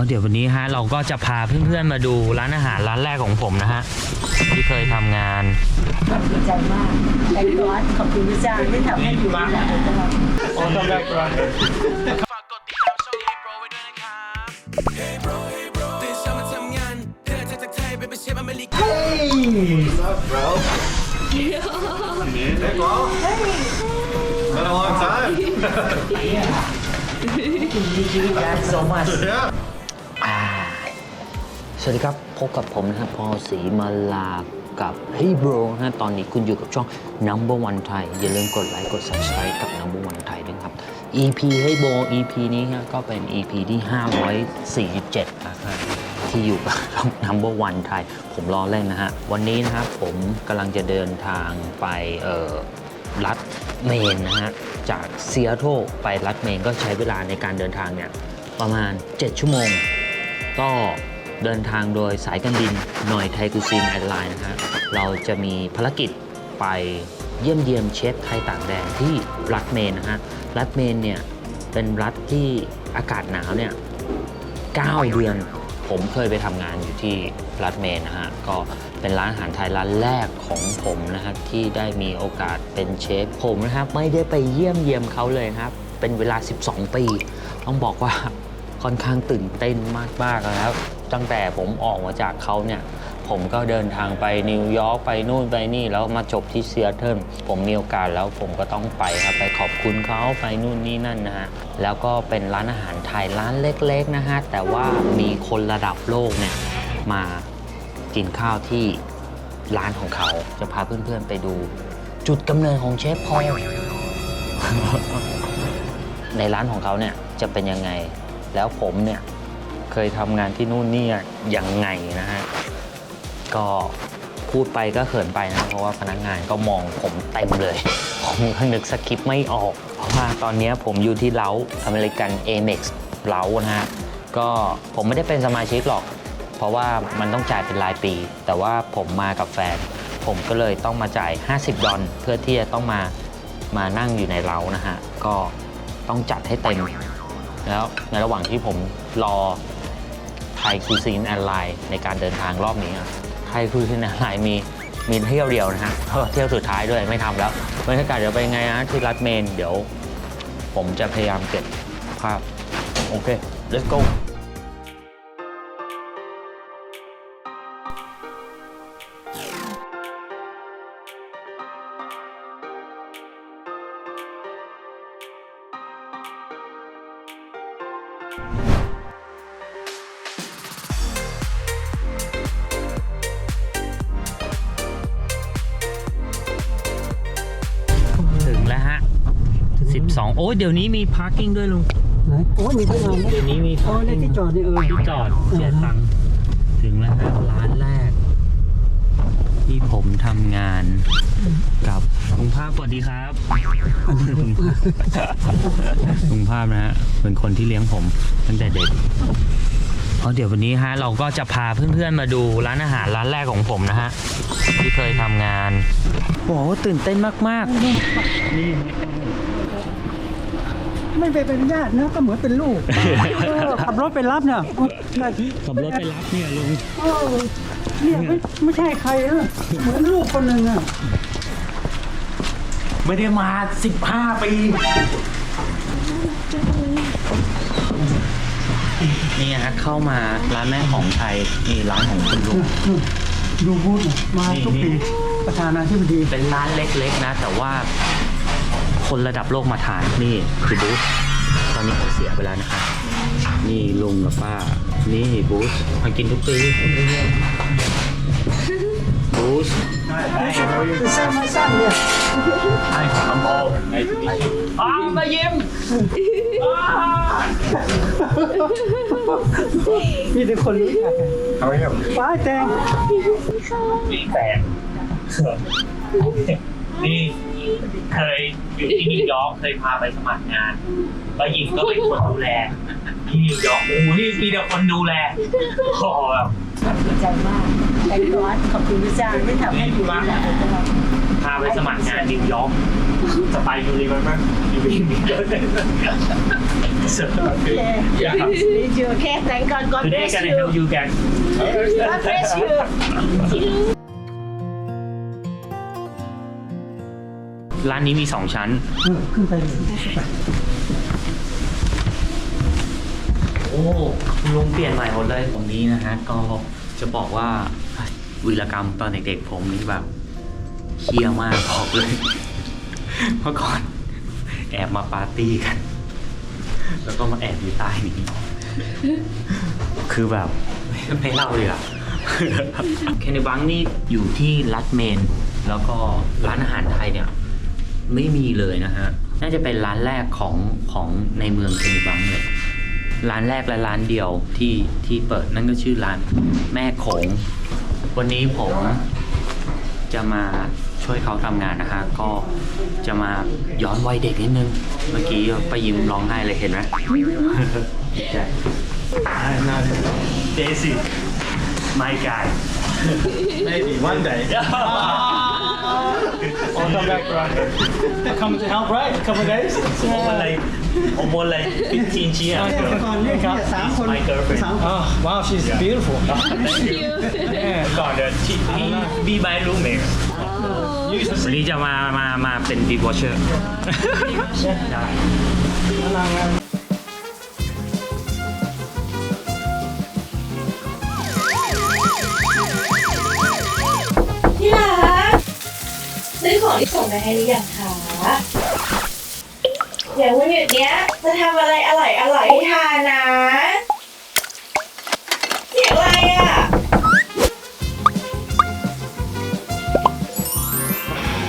ราะเดี๋ยววันนี้ฮะเราก็จะพาเพื่อนๆมาดูร้านอาหารร้านแรกของผมนะฮะที่เคยทำงานดีใจมากไอ้ร้อนขอบคุณพระเจ้าที่ทำให้อยู่ได้ตลอดฝากกดติดตามช่อง Hey Bro ไว้ด้วยนะครับ Hey Bro Hey Bro ตื่นเช้ามาทำงานเดินทางจากไทยไปเป็นเชฟอเมริกา Been a long time. ได้สมมาต yeah. สวัสดีครับ พบกับผมนะครับพอศรีมาลากับ Hey Bro นะฮะตอนนี้คุณอยู่กับช่อง Number One Thai อย่าลืมกดไลค์กด Subscribe กับ Number One Thai ด้วยครับ EP Hey Bro EP นี้ฮะก็เป็น EP ที่ 547นะครับที่อยู่กับช่อง Number One Thai ผมรอเล่นนะฮะ วันนี้นะครับผมกำลังจะเดินทางไปเอ่อรัฐเมนนะฮะ จากซีแอตเทิลไปรัฐเมนก็ใช้เวลาในการเดินทางเนี่ยประมาณ 7 ชั่วโมง ก็ เดินทางโดยสายการบินหน่อยไทยกูซีนแอร์ไลน์นะฮะเราจะมีภารกิจไปเยี่ยมเยียมเชฟไทยต่างแดนที่รัฐเมนนะฮะรัฐเมนเนี่ยเป็นรัฐที่อากาศหนาวเนี่ย9เดือนผมเคยไปทำงานอยู่ที่รัฐเมนนะฮะก็เป็นร้านอาหารไทยร้านแรกของผมนะครับที่ได้มีโอกาสเป็นเชฟผมนะครับไม่ได้ไปเยี่ยมเยียมเขาเลยครับ เป็นเวลา 12 ปี ต้องบอกว่าค่อนข้างตื่นเต้นมากๆแล้ว ตั้งแต่ผมออกมาจากเขาเนี่ย ผมก็เดินทางไปนิวยอร์กไปนู่นไปนี่แล้วมาจบที่เซีแอตเทิลผมมีโอกาสแล้วผมก็ต้องไปครับไปขอบคุณเขาไปนู่นนี่นั่นนะฮะแล้วก็เป็นร้านอาหารไทยร้านเล็กๆนะฮะแต่ว่ามีคนระดับโลกเนี่ยมากินข้าวที่ร้านของเขาจะพาเพื่อนๆไปดู จุดกำเนิดของเชฟพอลในร้านของเขาเนี่ยจะเป็นยังไง แล้วผมเนี่ย เคยทำงานที่นู่นนี่ยังไงนะฮะ ก็พูดไปก็เขินไปนะ เพราะว่าพนักงานก็มองผมเต็มเลย ผมก็นึกสคริปต์ไม่ออก เพราะว่าตอนนี้ผมอยู่ที่เล้าอเมริกัน Amex เล้านะฮะ ก็ผมไม่ได้เป็นสมาชิกหรอก เพราะว่ามันต้องจ่ายเป็นรายปี แต่ว่าผมมากับแฟน ผมก็เลยต้องมาจ่าย 50 ดอลเพื่อที่จะต้องมามานั่งอยู่ในเล้านะฮะ ก็ต้องจัดให้เต็ม แล้วในระหว่างที่ผมรอ ไทยคูซีนแอนไลน์ในการเดินทางรอบนี้อะไทยคูซีนแอนไลน์มีมีเที่ยวเดียวนะฮะเที่ยวสุดท้ายด้วยไม่ทำแล้วบรรยากาศเดี๋ยวไปไงนะที่รัฐเมน เดี๋ยว ผมจะพยายามเก็บภาพโอเค let's go ถึ 12 โอ้ยเดี๋ยวนี้มี parking ด้วยลุง ไหนโอ้มีที่นอนเดี๋ยวนี้มีโอ้ในที่จอดนี่เออที่จอดเสียตังค์ถึงแล้วฮะร้านแรก ที่ผมทำงานกับลุงภาพสวัสดีครับลุงภาพลุงภาพนะฮะเป็นคนที่เลี้ยงผมตั้งแต่เด็ก เพราะเดี๋ยววันนี้ฮะเราก็จะพาเพื่อนๆมาดูร้านอาหารร้านแรกของผมนะฮะที่เคยทำงานโอ้โหตื่นเต้นมากๆนี่ไม่ไปเป็นญาตินะก็เหมือนเป็นลูกเออขับรถไปรับเนี่ยนาทีขับรถไปรับเนี่ยลุงเออเนี่ยไม่ไม่ใช่ใครนะเหมือนลูกคนหนึ่งอะไม่ได้มา15ปี นี่ฮะเข้ามาร้านแม่ของไทยนี่ร้านของคุณลุง ดูบูธมาทุกปีประธานาธิบดีเป็นร้านเล็กๆนะ แต่ว่าคนระดับโลกมาทานนี่คือบูธตอนนี้เขาเสียไปแล้วนะครับนี่ลุงกับป้า นี่บูธมากินทุกปีบูธ สั้นไม่สั้นเนี่ยอ้าวมายิ้มมีแต่คนรู้จัก How are you? ป้าแตงมีแฟนนี่เคยอยู่ที่นิวยอร์กเคยพาไปสมัครงานแล้วยิมก็เป็นคนดูแลที่นิวยอร์กโอ้โหนี่มีแต่คนดูแลโอ้โหแบบดีใจมาก ไอ้ร้อนขอบคุณพระเจ้าที่ทำให้อยู่ได้ตลอดพาไปสมัครงานนิวยอร์กสไปยูรีมันมั้ยยูรีมีเยอะเลย So, yeah. Did you okay? Thank God. God Today bless can I you. help you guys? God bless you. ร้านนี้มีสองชั้นเออขึ้นไปเลยโอ้คุณลุงเปลี่ยนใหม่หมดเลยตรงนี้นะฮะ ก็จะบอกว่า วีรกรรมตอนเด็กๆผมนี่แบบเคี้ยวมากบอกเลยเมื่อก่อน แอบมาปาร์ตี้กัน แล้วก็มาแอบอยู่ใต้นี้ คือแบบไม่เล่าเลยอะเคนิบังนี่อยู่ที่รัฐเมน แล้วก็ร้านอาหารไทยเนี่ย ไม่มีเลยนะฮะ น่าจะเป็นร้านแรกของของในเมืองเคนิบังเลย ร้านแรกและร้านเดียวที่ที่เปิดนั่นก็ชื่อร้านแม่โขง วันนี้ผมจะมาช่วยเขาทำงานนะฮะก็จะมาย้อนวัยเด็กนิดนึง เมื่อกี้ไปยิ้มร้องไห้เลยเห็นไหมดีใจ Daisy my guy Maybe one day. I'll come back, right? Come to help, right? A couple of days? ผมอะไรผมบนอะไร15ชิ้นอะก่อนเนี่ยเนี่ยสามคน My girlfriend สามคน Oh, wow, she's beautiful. Thank you ก่อนเดี๋ยวที่พี่บีบายรูเมทวันนี้จะมามามาเป็นบีบอเชอร์ได้ที่ ของที่ส่งไปให้หรือยังคะเดี๋ยววันหยุดเนี้ยจะทำอะไรอร่อยอร่อยๆให้ทานนะเสียงอะไรอะ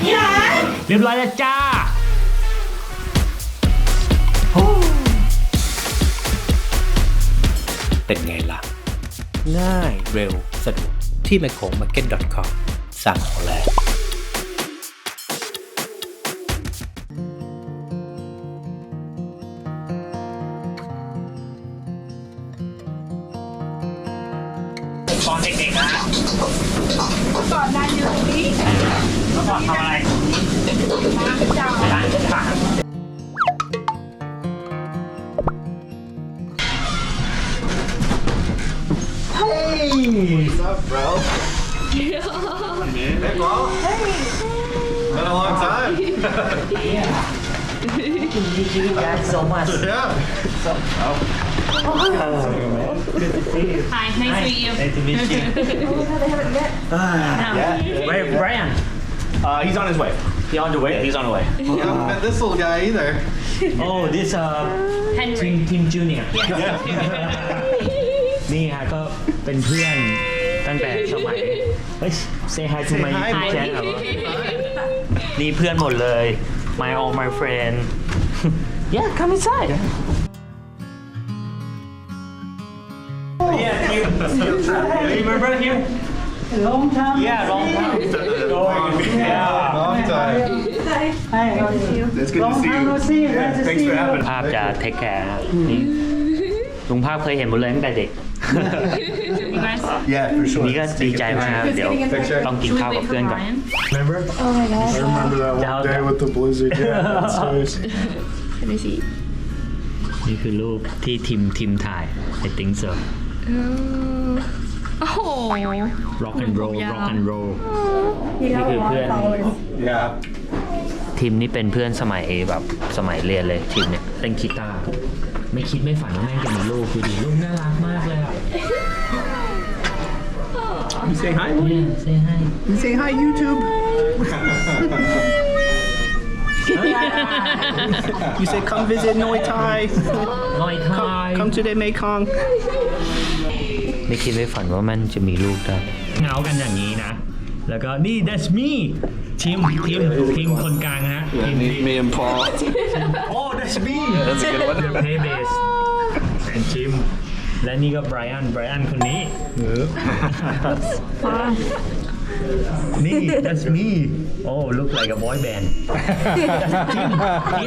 ที่รักเรียบร้อยแล้วจ้าเป็นไงล่ะ ง่ายเร็วสะดวกที่ m ม c โ m a r k e t c o m สั่งเอาเลย เด็กๆนะก่อนนานอยู่ตรงนี้เมื่อก่อนทำอะไรร้านขาย What's up, bro? Hey, bro. Been a long time. Thank you guys so much Yeah. Hi nice to meet you Nice to meet you Where Brian Uh, he's on his way. he on the way Yeah, he's on the way. You haven't met this little guy either. Oh this uh Tim Tim Junior นี่ฮะก็เป็นเพื่อนตั้งแต่สมัยเฮ้ย say hi to my hi, YouTube boy. channel นี่เพื่อนหมดเลย my all my friend yeah come inside remember him long time yeah long time yeah Long time. Hi, how are you? It's good long to see time you. no see Yeah, Glad to thanks see for you. having ภาพจะเทคแคร์นะนี่ลุงภาพเคยเห็นหมดเลยตั้งแต่เด็ก Yeah, for sure. นี่ก็ดีใจมากครับเดี๋ยว Picture. ต้องกินข้าวกับเพื่อนก่อน Remember? Oh my god I remember that Down, one day down. with the blizzard. Yeah, that's nice. Let me see นี่คือรูปที่ทีมทีมถ่าย I think so โอ้โห rock and roll rock and roll นี่นี่คือเพื่อน Yeah. ทีมนี้เป็นเพื่อนสมัยแบบสมัยเรียนเลยทีมเนี่ยเล่นกีตาร์ไม่คิดไม่ฝันว่าแม่งจะมีลูกคือดีลูกน่ารักมากเลยอะ You say hi? Yeah say hi You say hi, YouTube. you say come visit Noi Thai. น้อยทาย Come to the Mekong. ไม่คิดไม่ฝันว่ามันจะมีลูกได้เงากันอย่างนี้นะ แล้วก็นี่ that's me ทีมทีมทีมคนกลางฮะทีม Me, me and Paul. oh that's me That's a good one. the play bass and Jim และนี่ก็ไบรอันไบรอันคนนี้ นี่ that's me oh look like a boy band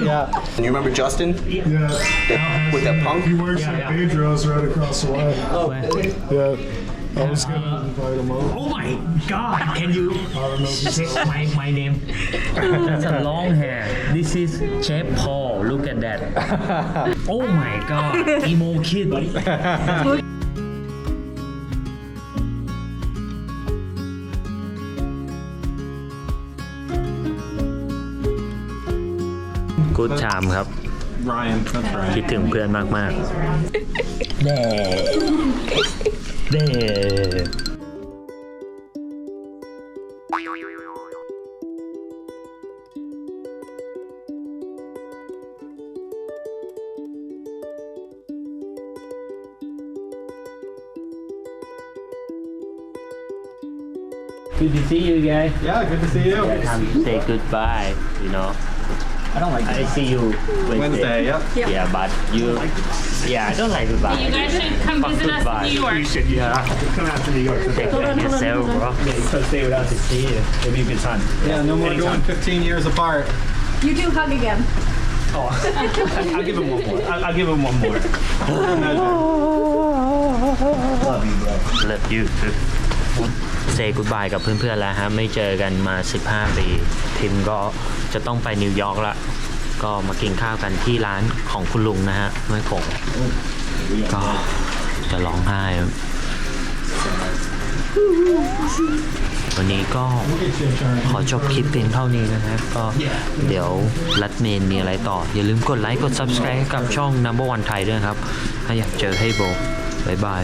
yeah. And you remember Justin? Yeah. With that punk? He works Yeah, at yeah. Pedro's right across the way. Oh, Where? Yeah. Uh, oh my god can you say my my name That's a long hair This is Chef Paul look at that Oh my god emo kid ดชามครับ Ryan, that's คิด right. ถึงเพื่อนมากๆเด้เด้ Good to see you guys. Yeah, good to see you. Time to say goodbye, you know. I don't like I see you Wednesday. Wednesday, yep. Yeah, but you. Yeah, I don't like goodbye. You guys should come Fuck visit us goodbye. in New York. should, yeah. Come out to New York. Take care of yourself, bro. So stay with us and see you. It'll be a good time. Yeah, no more Anytime. going 15 years apart. You do hug again. Oh, I'll give him one more. I'll, I'll give him one more. Love you, bro. Love you too. Say goodbye กับเพื่อนๆแล้วฮะไม่เจอกันมา 15 ปีทิมก็จะต้องไปนิวยอร์กละก็มากินข้าวกันที่ร้านของคุณลุงนะฮะไม่คงก็จะร้องไห้วันนี้ก็ขอจบคลิปเพียงเท่านี้นะฮะก็เดี๋ยวรัดเมนมีอะไรต่อ อย่าลืมกดไลค์กด subscribe ให้กับช่อง number one ไทยด้วยครับ ถ้าอยากเจอให้โบบ๊ายบาย